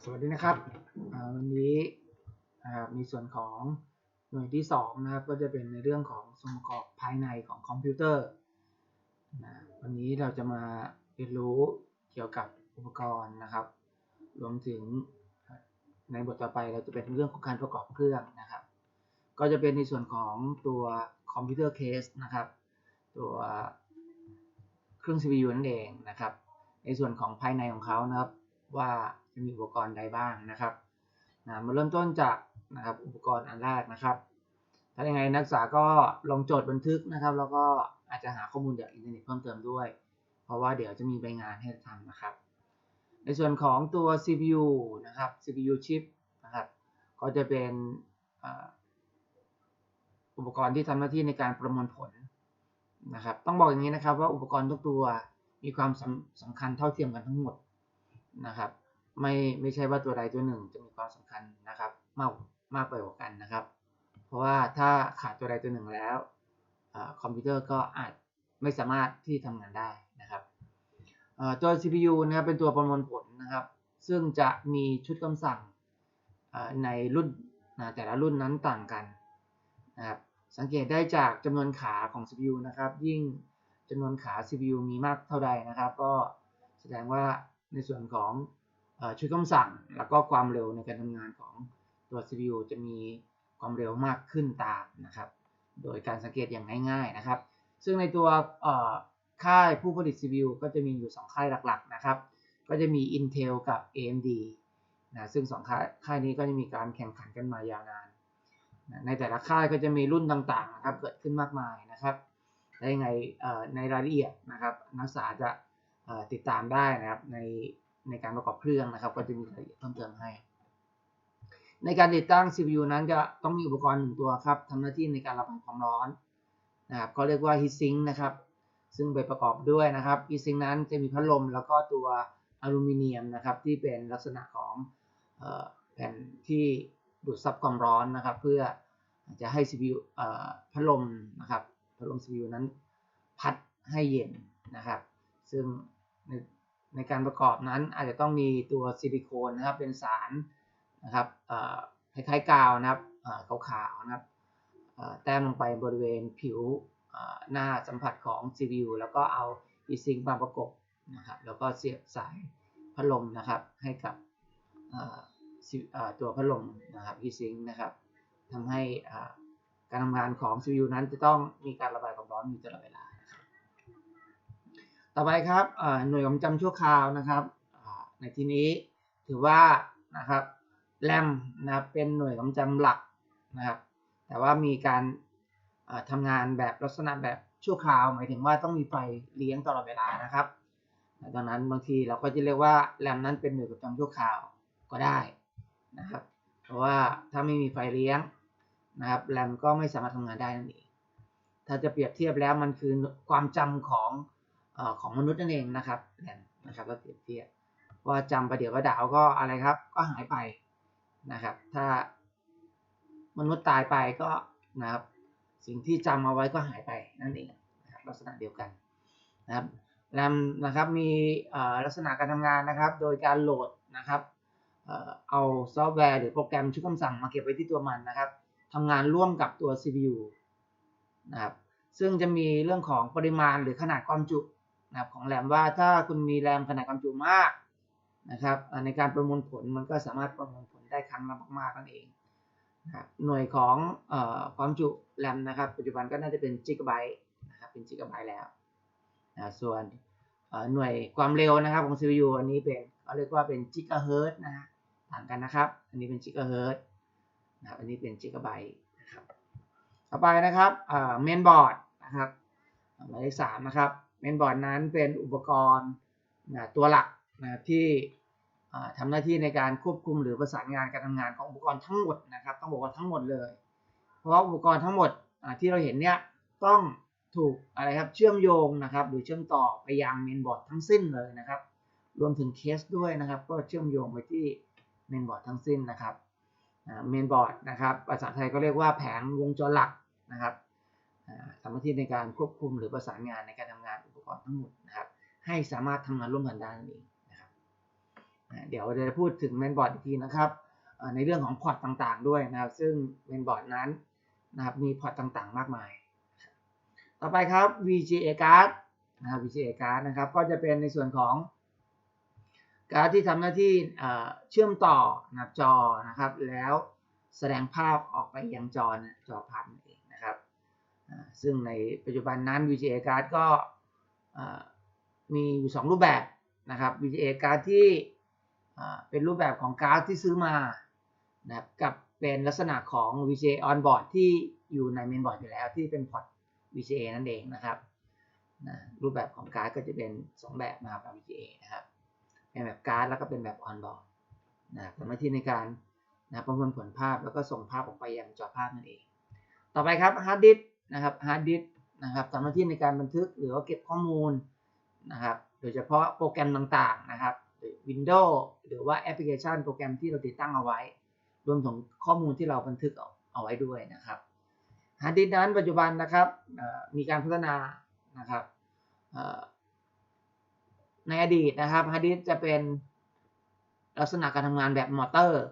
สวัสดีนะครับวันนี้มีส่วนของหน่วยที่สองนะครับก็จะเป็นในเรื่องของส่วนประกอบภายในของคอมพิวเตอร์นะวันนี้เราจะมาเรียนรู้เกี่ยวกับอุปกรณ์นะครับ รวมถึงในบทต่อไปเราจะเป็นเรื่องของการประกอบเครื่องนะครับ ก็จะเป็นในส่วนของตัวคอมพิวเตอร์เคสนะครับ ตัวเครื่อง CPU นั่นเองนะครับ ในส่วนของภายในของเขานะครับ ว่าจะมีอุปกรณ์ใดบ้างนะครับนะมาเริ่มต้นจากนะครับอุปกรณ์อันแรกนะครับ ถ้าอย่างไรนักศึกษาก็ลองจทย์บันทึกนะครับ แล้วก็อาจจะหาข้อมูลจากอินเทอร์เน็ตเพิ่มเติมด้วย เพราะว่าเดี๋ยวจะมีใบงานให้ทำนะครับ ในส่วนของตัว CPU นะครับ CPU chip นะครับ ก็จะเป็นอุปกรณ์ที่ทำหน้าที่ในการประมวลผลนะครับ ต้องบอกอย่างนี้นะครับว่าอุปกรณ์ทุกตัวมีความสำสำคัญเท่าเทียมกันทั้งหมด นะครับ ไม่ไม่ใช่ว่าตัวใดตัวหนึ่งจะมีความสำคัญนะครับมากมากไปกว่ากันนะครับ เพราะว่าถ้าขาดตัวใดตัวหนึ่งแล้วคอมพิวเตอร์ก็อาจไม่สามารถที่ทำงานได้นะครับตัว CPU นะครับเป็นตัวประมวลผลนะครับ ซึ่งจะมีชุดคำสั่งในรุ่นแต่ละรุ่นนั้นต่างกันนะครับสังเกตได้จากจำนวนขาของ CPU นะครับ ยิ่งจำนวนขา CPU มีมากเท่าใดนะครับ ก็แสดงว่า ในส่วนของชุดคำสั่ง แล้วก็ความเร็วในการทำงานของตัว CPU จะมีความเร็วมากขึ้นตามนะครับ โดยการสังเกตอย่างง่าย ๆนะครับ ซึ่งในตัวค่ายผู้ผลิต CPU ก็จะมีอยู่ 2 ค่ายหลักๆนะครับ ก็จะมี Intel กับ AMD นะซึ่ง2ค่ายค่ายนี้ก็จะมีการแข่งขันกันมายาวนานในแต่ละค่ายก็จะมีรุ่นต่างๆนะครับเกิดขึ้นมากมายนะครับและยังไงในรายละเอียดนะครับ นักศึกษาจะ ติดตามได้นะครับในในการประกอบเครื่องนะครับ ก็จะมีรายละเอียดเพิ่มเติมให้ ในการติดตั้ง CPU นั้นจะต้องมีอุปกรณ์หนึ่งตัวครับทำหน้าที่ในการระบายความร้อนนะครับก็เรียกว่า heat sink นะครับ ซึ่งไปประกอบด้วยนะครับ heat sink นั้นจะมีพัดลมแล้วก็ตัวอลูมิเนียมนะครับที่เป็นลักษณะของแผ่นที่ดูดซับความร้อนนะครับ เพื่อจะให้ CPU พัดลมนะครับพัดลม CPU นั้นพัดให้เย็นนะครับ ซึ่งในในการประกอบนั้นอาจจะต้องมีตัวซิลิโคนนะครับเป็นสารนะครับคล้ายๆกาวนะครับขาวๆนะครับแต้มลงไปบริเวณผิวหน้าสัมผัสของ CPU แล้วก็เอาอีซิงมาประกบนะครับแล้วก็เสียบสายพัดลมนะครับให้กับตัวพัดลมนะครับอีซิงนะครับทำให้การทำงานของ CPU นั้นจะต้องมีการระบายความร้อนอยู่ตลอดเวลา ต่อไปครับหน่วยความจำชั่วคราวนะครับในที่นี้ถือว่านะครับแรมนะครับเป็นหน่วยความจำหลักนะครับ แต่ว่ามีการทำงานแบบลักษณะแบบชั่วคราว หมายถึงว่าต้องมีไฟเลี้ยงตลอดเวลานะครับดังนั้นบางทีเราก็จะเรียกว่าแรมนั้นเป็นหน่วยความจำชั่วคราวก็ได้นะครับ เพราะว่าถ้าไม่มีไฟเลี้ยงนะครับแรมก็ไม่สามารถทำงานได้นั่นเองถ้าจะเปรียบเทียบแล้วมันคือความจำของ ของมนุษย์นั่นเองนะครับแรมนะครับเราเปรียบเทียบว่าจำประเดี๋ยวประดาวก็อะไรครับ ก็หายไปนะครับ ถ้ามนุษย์ตายไปก็นะครับสิ่งที่จำเอาไว้ก็หายไปนั่นเองนะครับลักษณะเดียวกันนะครับแรมนะครับมีลักษณะการทำงานนะครับ โดยการโหลดนะครับเอาซอฟต์แวร์หรือโปรแกรมชุดคำสั่งมาเก็บไว้ที่ตัวมันนะครับทำงานร่วมกับตัว CPU นะครับซึ่งจะมีเรื่องของปริมาณหรือขนาดความจุ นะครับของแรมว่าถ้าคุณมีแรมขนาดความจุมากนะครับในการประมวลผลมันก็สามารถประมวลผลได้ครั้งละมากๆนั่นเองนะครับหน่วยของอความจุแรมนะครับ ปัจจุบันก็น่าจะเป็นจิกะไบต์นะครับเป็นจิกะไบต์แล้วนะส่วนหน่วยความเร็วนะครับของ CPU อันนี้เป็นเขาเรียกว่าเป็นจิกะเฮิร์ตนะฮะต่างกันนะครับ อันนี้เป็นจิกะเฮิร์ตนะครับอันนี้เป็นจิกะไบต์นะครับต่อไปนะครับเมนบอร์ดนะครับหมายเลขสามนะครับ เมนบอร์ดนั้นเป็นอุปกรณ์นะตัวหลักนะที่ทำหน้าที่ในการควบคุมหรือประสานงานการทำงานของอุปกรณ์ทั้งหมดนะครับ ต้องบอกว่าทั้งหมดเลย เพราะว่าอุปกรณ์ทั้งหมดที่เราเห็นเนี่ยต้องถูกอะไรครับเชื่อมโยงนะครับ หรือเชื่อมต่อไปยังเมนบอร์ดทั้งสิ้นเลยนะครับ รวมถึงเคสด้วยนะครับ ก็เชื่อมโยงไปที่เมนบอร์ดทั้งสิ้นนะครับเมนบอร์ดนะครับภาษาไทยก็เรียกว่าแผงวงจรหลักนะครับทำหน้าที่ในการควบคุมหรือประสานงานในการทำงานอุป กรณ์ทั้งหมดนะครับ ให้สามารถทำงานร่วมกันได้นั่นเองนะครับเดี๋ยวจะพูดถึงเมนบอร์ดอีกทีนะครับในเรื่องของพอร์ตต่างๆ ด้วยนะครับ ซึ่งเมนบอร์ดนั้นนะครับมีพอร์ตต่างๆ มากมาย ต่อไปครับ VGA card นะครับ VGA card นะครับ ก็จะเป็นในส่วนของการ์ดที่ทำหน้าที่เชื่อมต่อนับจอนะครับ แล้วแสดงภาพออกไปยังจอจอพันเองนะครับซึ่งในปัจจุบันนั้น VGA card ก็ มีอยู่2รูปแบบนะครับ VGA card ที่เป็นรูปแบบของการ์ดที่ซื้อมานะครับกับเป็นลักษณะของ VGA on board ที่อยู่ใน main board อยู่แล้วที่เป็นพอร์ต VGA นั่นเองนะครับนะรูปแบบของการ์ดก็จะเป็น 2 แบบนะครับ VGA นะครับเป็นแบบการ์ดแล้วก็เป็นแบบ on board นะครับทำหน้าที่ในการนะประมวลผลภาพแล้วก็ส่งภาพออกไปยังจอภาพนั่นเอง ต่อไปครับ hard disk นะครับ hard disk นะครับทำหน้าที่ในการบันทึกหรือว่าเก็บข้อมูลนะครับ โดยเฉพาะโปรแกรมต่างๆนะครับ Windows หรือว่าแอปพลิเคชันโปรแกรมที่เราติดตั้งเอาไว้ รวมถึงข้อมูลที่เราบันทึกเอาไว้ด้วยนะครับฮาร์ดดิสก์นั้นปัจจุบันนะครับมีการพัฒนานะครับในอดีตนะครับฮาร์ดดิสก์จะเป็นลักษณะการทำงานแบบมอเตอร์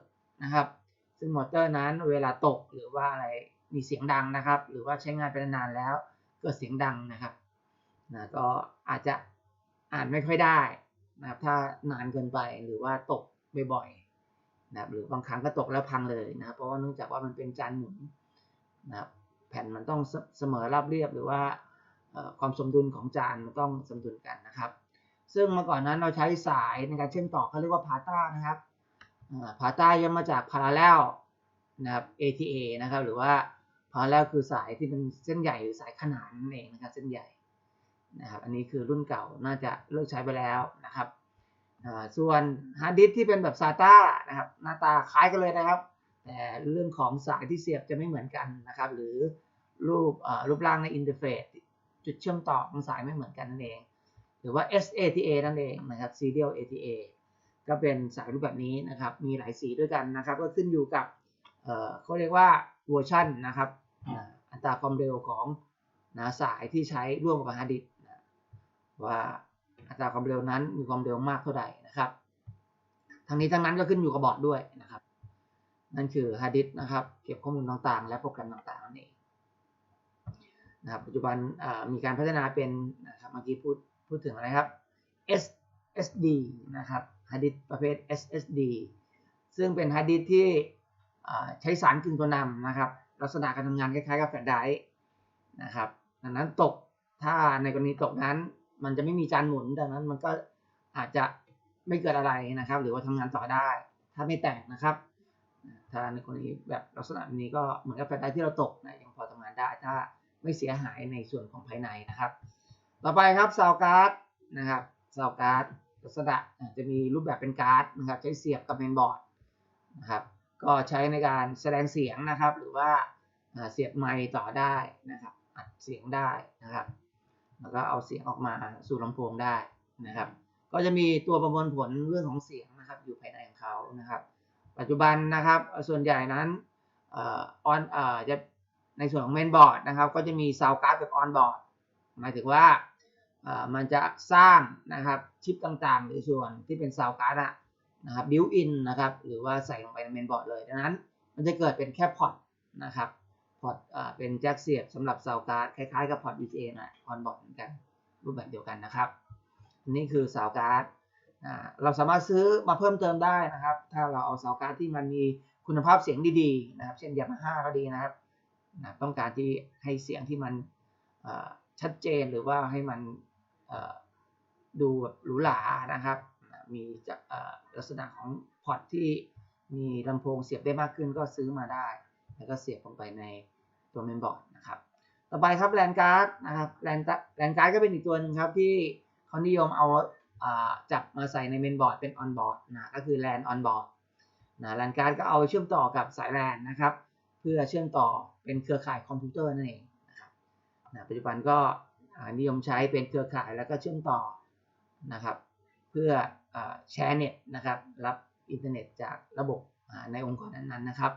นะครับ ซึ่งมอเตอร์นั้นเวลาตกหรือว่าอะไรมีเสียงดังนะครับ หรือว่าใช้งานไปนานแล้ว เกิดเสียงดังนะครับนะก็อาจจะอ่านไม่ค่อยได้นะครับถ้านานเกินไปหรือว่าตกบ่อยๆนะครับหรือบางครั้งก็ตกแล้วพังเลยนะครับเพราะว่าเนื่องจากว่ามันเป็นจานหมุนนะครับแผ่นมันต้องเสสมอราบเรียบหรือว่าความสมดุลของจานมันต้องสมดุลกันนะครับ ซึ่งเมื่อก่อนนั้นเราใช้สายในการเชื่อมต่อเขาเรียกว่าพาต้านะครับพาต้าย่อมาจาก parallel นะครับ ATA นะครับหรือว่า parallel คือสายที่เป็นเส้นใหญ่หรือสายขนานนั่นเองนะครับเส้นใหญ่นะครับอันนี้คือรุ่นเก่าน่าจะเลิกใช้ไปแล้วนะครับส่วนฮาร์ดดิสที่เป็นแบบ SATA นะครับหน้าตาคล้ายกันเลยนะครับ แต่เรื่องของสายที่เสียบจะไม่เหมือนกันนะครับ หรือรูปรูปร่างในอินเทอร์เฟซจุดเชื่อมต่อของสายไม่เหมือนกันนั่นเอง หรือว่า SATA นั่นเองนะครับ Serial ATA ก็เป็นสายรูปแบบนี้นะครับ มีหลายสีด้วยกันนะครับ ก็ขึ้นอยู่กับ เขาเรียกว่าเวอร์ชันนะครับอัตราความเร็วของนะสายที่ใช้ร่วมกับฮาร์ดดิสก์ว่าอัตราความเร็วนั้นมีความเร็วมากเท่าใดนะครับทั้งนี้ทั้งนั้นก็ขึ้นอยู่กับบอร์ดด้วยนะครับนั่นคือฮาร์ดดิสก์นะครับ เก็บข้อมูลต่างๆ และโปรแกรมต่างๆนั่นเองนะครับปัจจุบันมีการพัฒนาเป็นนะครับเมื่อกี้พูดพูดถึงอะไรครับ SSD นะครับฮาร์ดดิสก์ประเภท SSD ซึ่งเป็นฮาร์ดดิสก์ที่ ใช้สารกึ่งตัวนำนะครับ ลักษณะการทำงานคล้ายๆกับแฟลชไดรฟ์นะครับ ดังนั้นตกถ้าในกรณีตกนั้น มันจะไม่มีจานหมุนดังนั้นมันก็อาจจะไม่เกิดอะไรนะครับ หรือว่าทำงานต่อได้ ถ้าไม่แตกนะครับ ถ้าในกรณีแบบลักษณะนี้ก็เหมือนกับแฟลชไดรฟ์ที่เราตกนะยังพอทำงานได้ถ้าไม่เสียหายในส่วนของภายในนะครับ ต่อไปครับซาวการ์ดนะครับซาวการ์ดลักษณะจะมีรูปแบบเป็นการ์ดนะครับใช้เสียบกับเมนบอร์ดนะครับ ก็ใช้ในการแสดงเสียงนะครับ หรือว่าเสียบไมค์ต่อได้นะครับ อัดเสียงได้นะครับ แล้วก็เอาเสียงออกมาสู่ลำโพงได้นะครับ ก็จะมีตัวประมวลผลเรื่องของเสียงนะครับ อยู่ภายในของเขานะครับ ปัจจุบันนะครับส่วนใหญ่นั้นออนจะในส่วนของเมนบอร์ดนะครับ ก็จะมีซาวการ์ดแบบออนบอร์ดหมายถึงว่ามันจะสร้างนะครับชิปต่างๆ หรือส่วนที่เป็นซาวการ์ด นะครับบิวอินนะครับหรือว่าใส่ลงไปในเมนบอร์ดเลยดังนั้น มันจะเกิดเป็นแค่พอร์ตนะครับพอร์ตเป็นแจ็คเสียบสำหรับเซาการ์ดคล้ายๆกับพอร์ต VGA นะออนบอร์ดเหมือนกัน รูปแบบเดียวกันนะครับ นี่คือเซาการ์ดเราสามารถซื้อมาเพิ่มเติมได้นะครับ ถ้าเราเอาเซาการ์ดที่มันมีคุณภาพเสียงดีๆนะครับ เช่นยามาฮ่าก็ดีนะครับนะต้องการที่ให้เสียงที่มันชัดเจนหรือว่าให้มันดูแบบหรูหรานะครับ มีจากลักษณะของพอร์ตที่มีลำโพงเสียบได้มากขึ้นก็ซื้อมาได้ แล้วก็เสียบลงไปในตัวเมนบอร์ดนะครับ ต่อไปครับแลนการ์ดนะครับแลนแลนการ์ดก็เป็นอีกตัวหนึงครับที่เขานิยมเอาจับมาใส่ในเมนบอร์ดเป็นออนบอร์ดนะก็คือแลนออนบอร์ดนะแลนการ์ดก็เอาเชื่อมต่อกับสายแลนนะครับ เพื่อเชื่อมต่อเป็นเครือข่ายคอมพิวเตอร์นั่นเองนะครับนะปัจจุบันก็นิยมใช้เป็นเครือข่ายแล้วก็เชื่อมต่อนะครับ เพื่อ แชร์เน็ตนะครับ รับอินเทอร์เน็ตจากระบบในองค์กรนั้นๆนะครับ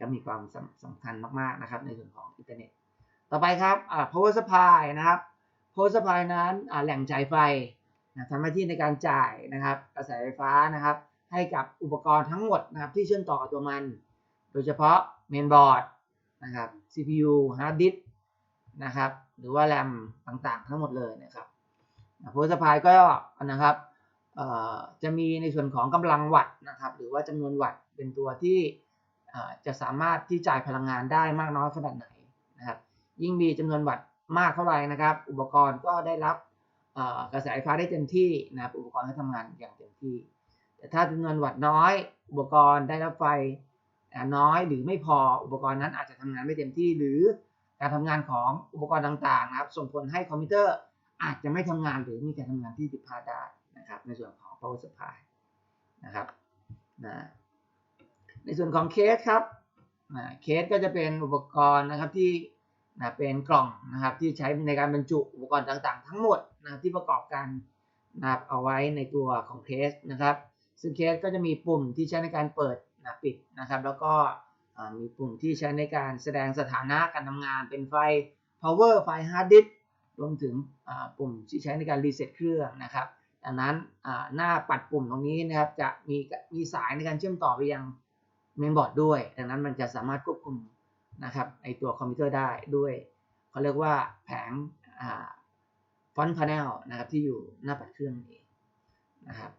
ก็มีความสำคัญมากๆนะครับ ในส่วนของอินเทอร์เน็ต ต่อไปครับ power supply นะครับ power supply นั้นแหล่งจ่ายไฟนะทำหน้าที่ในการจ่ายนะครับกระแสไฟฟ้านะครับ ให้กับอุปกรณ์ทั้งหมดนะครับที่เชื่อมต่อกับตัวมัน โดยเฉพาะเมนบอร์ดนะครับ CPU hard disk นะครับ หรือว่าแรมต่างๆ ทั้งหมดเลยนะครับโพสพายก็นะครับ จะมีในส่วนของกำลังวัตต์นะครับ หรือว่าจำนวนวัตต์เป็นตัวที่จะสามารถที่จ่ายพลังงานได้มากน้อยขนาดไหนนะครับ ยิ่งมีจำนวนวัตต์มากเท่าไหร่นะครับ อุปกรณ์ก็ได้รับกระแสไฟฟ้าได้เต็มที่นะครับ อุปกรณ์ก็ทำงานอย่างเต็มที่ แต่ถ้าจำนวนวัตต์น้อย อุปกรณ์ได้รับไฟน้อยหรือไม่พออุปกรณ์นั้นอาจจะทำงานไม่เต็มที่ หรือการทำงานของอุปกรณ์ต่างๆนะครับ ส่งผลให้คอมพิวเตอร์อาจจะไม่ทำงานหรือมีการทำงานที่ผิดพลาดได้ นะครับ ในส่วนของ power supply นะครับนะในส่วนของเคสครับนะเคสก็จะเป็นอุปกรณ์นะครับที่นะเป็นกล่องนะครับที่ใช้ในการบรรจุอุปกรณ์ต่างๆ ทั้งหมดนะที่ประกอบกันนะครับเอาไว้ในตัวของเคสนะครับ ซึ่งเคสก็จะมีปุ่มที่ใช้ในการเปิดนะปิดนะครับ แล้วก็มีปุ่มที่ใช้ในการแสดงสถานะการทำงานเป็นไฟ power ไฟ hard disk รวมถึงปุ่มที่ใช้ในการรีเซ็ตเครื่องนะครับ ดังนั้นหน้าปัดปุ่มตรงนี้นะครับจะมีมีสายในการเชื่อมต่อไปยังเมนบอร์ดด้วย ดังนั้นมันจะสามารถควบคุมนะครับไอตัวคอมพิวเตอร์ได้ด้วยเขาเรียกว่าแผงฟอนต์พาเนลนะครับที่อยู่หน้าปัดเครื่องนี้นะครับ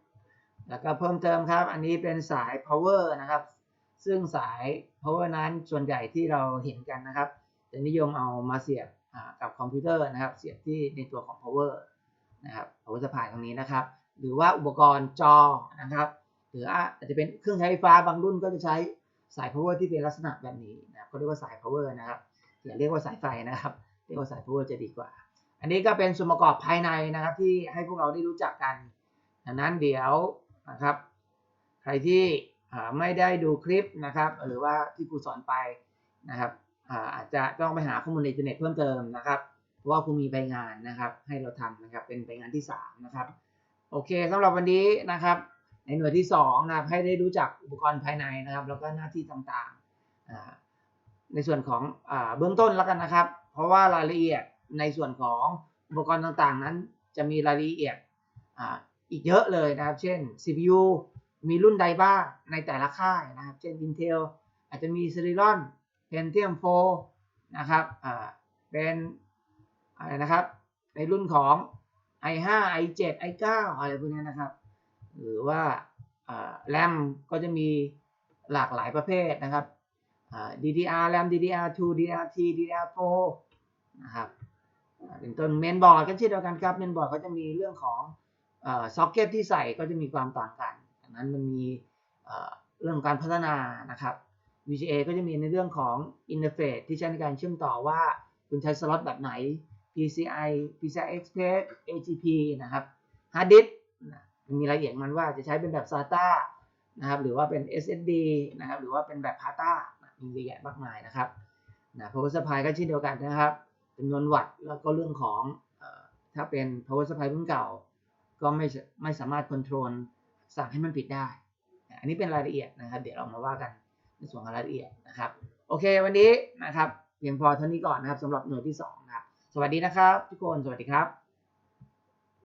แล้วก็เพิ่มเติมครับ อันนี้เป็นสาย power นะครับ ซึ่งสาย power นั้นส่วนใหญ่ที่เราเห็นกันนะครับ จะนิยมเอามาเสียบกับคอมพิวเตอร์นะครับ เสียบที่ในตัวของ power นะครับ power supply ตรงนี้นะครับ หรือว่าอุปกรณ์จอนะครับหรืออาจจะเป็นเครื่องใช้ไฟฟ้าบางรุ่นก็จะใช้สาย power ที่เป็นลักษณะแบบนี้นะครับเขาเรียกว่าสาย power นะครับอย่าเรียกว่าสายไฟนะครับ เรียกว่าสาย power จะดีกว่า อันนี้ก็เป็นส่วนประกอบภายในนะครับ ที่ให้พวกเราได้รู้จักกันดังนั้นเดี๋ยวนะครับ ใครที่ไม่ได้ดูคลิปนะครับ หรือว่าที่ครูสอนไปนะครับอาจจะต้องไปหาข้อมูลในอินเทอร์เน็ตเพิ่มเติมนะครับ ว่าครูมีใบงานนะครับ ให้เราทำนะครับ เป็นใบงานที่3นะครับโอเคสำหรับวันนี้นะครับ ในหน่วยที่2นะครับให้ได้รู้จักอุปกรณ์ภายในนะครับ แล้วก็หน้าที่ต่างๆในส่วนของเบื้องต้นแล้วกันนะครับ เพราะว่ารายละเอียดในส่วนของอุปกรณ์ต่างๆ นั้น จะมีรายละเอียดอีกเยอะเลยนะครับ เช่น CPU มีรุ่นใดบ้างในแต่ละค่ายนะครับ เช่น Intel อาจจะมี Celeron Pentium 4นะครับเป็น อะไรนะครับ ในรุ่นของ i5 i7 i9 อะไรพวกนี้นะครับ หรือว่าแรมก็จะมีหลากหลายประเภทนะครับ DDR RAM DDR2 DDR3 DDR4 นะครับเป็นต้นเมนบอร์ดก็เช่นเดียวกันครับเมนบอร์ดก็จะมีเรื่องของซ็อกเก็ตที่ใส่ก็จะมีความต่างกันดังนั้นมันมีเรื่องการพัฒนานะครับ VGA ก็จะมีในเรื่องของอินเทอร์เฟซที่ใช้ในการเชื่อมต่อว่าคุณใช้สล็อตแบบไหน PCI PCI Express AGP นะครับ Hard Disk มีรายละเอียดมันว่าจะใช้เป็นแบบ SATA นะครับหรือว่าเป็น SSD นะครับหรือว่าเป็นแบบ PATA มีเยอะแยะมากมายนะครับนะ Power Supply ก็เช่นเดียวกันนะครับจำนวนวัตต์แล้วก็เรื่องของถ้าเป็น Power Supply รุ่นเก่า ก็ไม่ไม่สามารถควบคุมสั่งให้มันปิดได้ อันนี้เป็นรายละเอียดนะครับ เดี๋ยวเรามาว่ากันในส่วนของรายละเอียดนะครับ โอเควันนี้นะครับเพียงพอเท่านี้ก่อนนะครับสำหรับหน่วยที่2นะครับ วัสดีนะครับ ทุกคน สวัสดีครับ